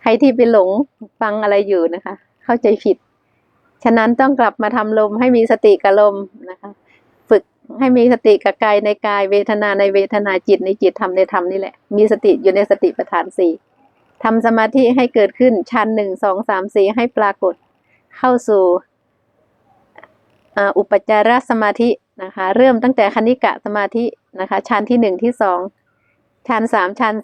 ใครที่ไปหลงฟังอะไรอยู่นะคะ เข้าใจผิด ฉะนั้นต้องกลับมาทำลมให้มีสติกับลมนะคะ ฝึกให้มีสติกับกายในกายเวทนาในเวทนาจิตในจิตธรรมในธรรมนี่แหละ มีสติอยู่ในสติปัฏฐานสี่ทำสมาธิให้เกิดขึ้นชั้นหนึ่งสองสามสี่ให้ปรากฏ เข้าสู่อาอุปจารสมาธินะคะ เริ่มตั้งแต่คณิกะสมาธินะคะชั้นที่หนึ่งที่สองชั้นสามชั้น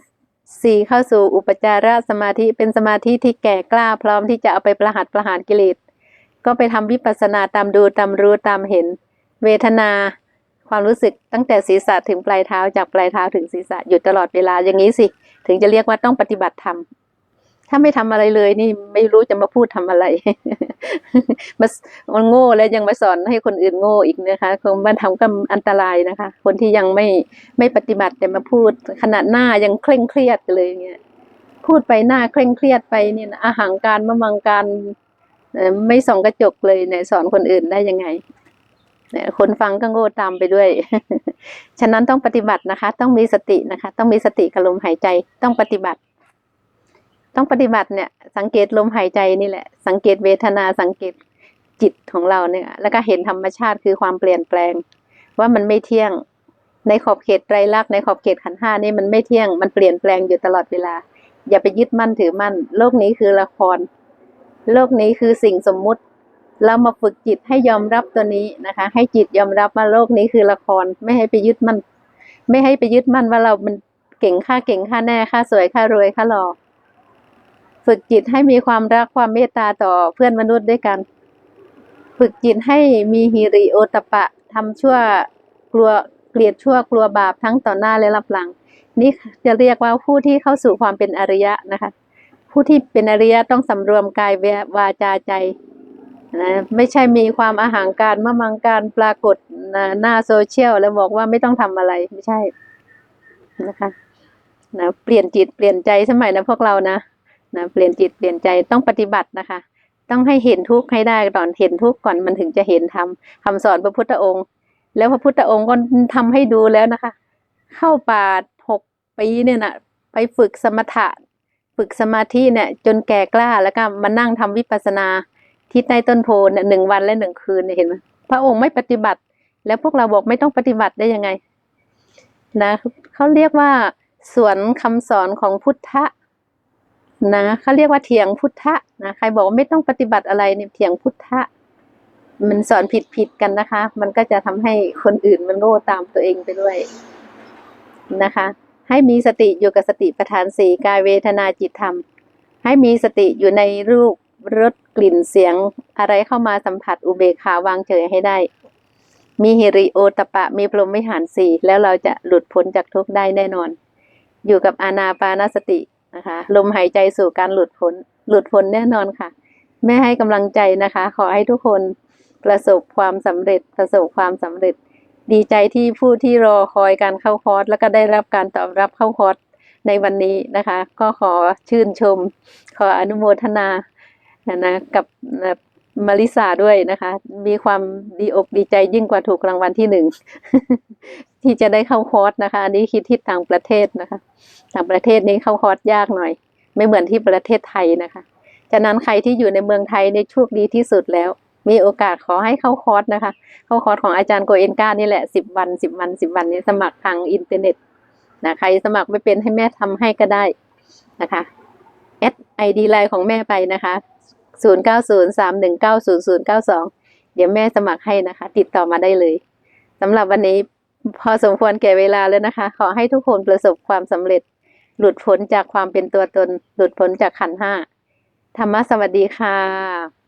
สี่เข้าสู่อุปจารสมาธิเป็นสมาธิที่แก่กล้าพร้อมที่จะเอาไปประหัตประหารกิเลสก็ไปทำวิปัสสนาตามดูตามรู้ตามเห็น เวทนา ความรู้สึกตั้งแต่ศีรษะถึงปลายเท้าจากปลายเท้าถึงศีรษะอยู่ตลอดเวลาอย่างนี้สิ ถึงจะเรียกว่าต้องปฏิบัติธรรม ถ้าไม่ทำอะไรเลยนี่ไม่รู้จะมาพูดทำอะไรมามันโง่แล้วยังมาสอนให้คนอื่นโง่อีกนะคะคงมันทำก็อันตรายนะคะ คนที่ยังไม่ไม่ปฏิบัติแต่มาพูดขนาดหน้ายังเคร่งเครียดเลยเงี้ยพูดไปหน้าเคร่งเครียดไปเนี่ยอาหารการมะมังการไม่ส่องกระจกเลยเนี่ยสอนคนอื่นได้ยังไงคนฟังก็โง่ตามไปด้วย ฉะนั้นต้องปฏิบัตินะคะ ต้องมีสตินะคะ ต้องมีสติกับลมหายใจ ต้องปฏิบัติ ต้องปฏิบัติเนี่ย สังเกตลมหายใจนี่แหละ สังเกตเวทนาสังเกตจิตของเราเนี่ย แล้วก็เห็นธรรมชาติคือความเปลี่ยนแปลง ว่ามันไม่เที่ยงในขอบเขตไตรลักษณ์ในขอบเขตขันห้านี่มันไม่เที่ยงมันเปลี่ยนแปลงอยู่ตลอดเวลา อย่าไปยึดมั่นถือมั่น โลกนี้คือละคร โลกนี้คือสิ่งสมมุติ เรามาฝึกจิตให้ยอมรับตัวนี้นะคะ ให้จิตยอมรับว่าโลกนี้คือละครไม่ให้ไปยึดมั่น ไม่ให้ไปยึดมั่นว่าเรามันเก่งค่าเก่งค่าแน่ค่าสวยค่ารวยค่าหล่อ ฝึกจิตให้มีความรักความเมตตาต่อเพื่อนมนุษย์ด้วยกัน ฝึกจิตให้มีฮิริโอตปะทำชั่วกลัวเกลียดชั่วกลัวบาปทั้งต่อหน้าและรับหลัง นี่จะเรียกว่าผู้ที่เข้าสู่ความเป็นอริยะนะคะ ผู้ที่เป็นอริยะต้องสำรวมกายวาจาใจนะไม่ใช่มีความอาหารการมะมังการปรากฏนะหน้าโซเชียลแล้วบอกว่าไม่ต้องทำอะไรไม่ใช่นะคะนะเปลี่ยนจิตเปลี่ยนใจสมัยนะพวกเรานะ นะเปลี่ยนจิตเปลี่ยนใจต้องปฏิบัตินะคะ ต้องให้เห็นทุกข์ให้ได้ก่อนเห็นทุกข์ก่อนมันถึงจะเห็นธรรมคำสอนพระพุทธองค์ แล้วพระพุทธองค์ก็ทำให้ดูแล้วนะคะ เข้าป่าหกปีเนี่ยนะไปฝึกสมถะ ฝึกสมาธิเนี่ย จนแก่กล้าแล้วก็มานั่งทำวิปัสสนาที่ใต้ต้นโพเนี่ยหนึ่งวันและหนึ่งคืนเนี่ยเห็นไหมพระองค์ไม่ปฏิบัติ แล้วพวกเราบอกไม่ต้องปฏิบัติได้ยังไงนะเขาเรียกว่าสวนคำสอนของพุทธะ นะเขาเรียกว่าเถียงพุทธะนะใครบอกว่าไม่ต้องปฏิบัติอะไรเนี่ยเถียงพุทธะ มันสอนผิดผิดๆกันนะคะ มันก็จะทำให้คนอื่นมันโง่ตามตัวเองไปด้วยนะคะ ให้มีสติอยู่กับสติปัฏฐานสี่กายเวทนาจิตธรรม ให้มีสติอยู่ในรูปรสกลิ่นเสียงอะไรเข้ามาสัมผัสอุเบกขาวางเฉยให้ได้ มีฮิริโอตปปะมีพรหมวิหารสี่แล้วเราจะหลุดพ้นจากทุกข์ได้แน่นอน อยู่กับอานาปานสติ นะคะ ลมหายใจสู่การหลุดพ้น หลุดพ้นแน่นอนค่ะ แม่ให้กำลังใจนะคะ ขอให้ทุกคนประสบความสำเร็จประสบความสำเร็จ ดีใจที่ผู้ที่รอคอยการเข้าคอร์สแล้วก็ได้รับการตอบรับเข้าคอร์สในวันนี้นะคะ ก็ขอชื่นชม ขออนุโมทนานะกับ มาริสาด้วยนะคะ มีความดีอกดีใจยิ่งกว่าถูกรางวัลที่หนึ่งที่จะได้เข้าคอร์สนะคะ อันนี้คิดที่ต่างประเทศนะคะ ต่างประเทศนี้เข้าคอร์สยากหน่อย ไม่เหมือนที่ประเทศไทยนะคะฉะนั้นใครที่อยู่ในเมืองไทยในโชคดีที่สุดแล้ว มีโอกาสขอให้เข้าคอร์สนะคะ เข้าคอร์สของอาจารย์โกเอนกานี่แหละสิบวันสิบวันสิบวันนี้สมัครทางอินเทอร์เน็ตนะใครสมัครไม่เป็นให้แม่ทำให้ก็ได้นะคะแอดไอดีไลน์ของแม่ไปนะคะ ศูนย์เก้าศูนย์สามหนึ่งเก้าศูนย์ศูนย์เก้าสองเดี๋ยวแม่สมัครให้นะคะ ติดต่อมาได้เลยสำหรับวันนี้พอสมควรแก่เวลาแล้วนะคะ ขอให้ทุกคนประสบความสำเร็จ หลุดพ้นจากความเป็นตัวตน หลุดพ้นจากขันห้าธรรมะสวัสดีค่ะ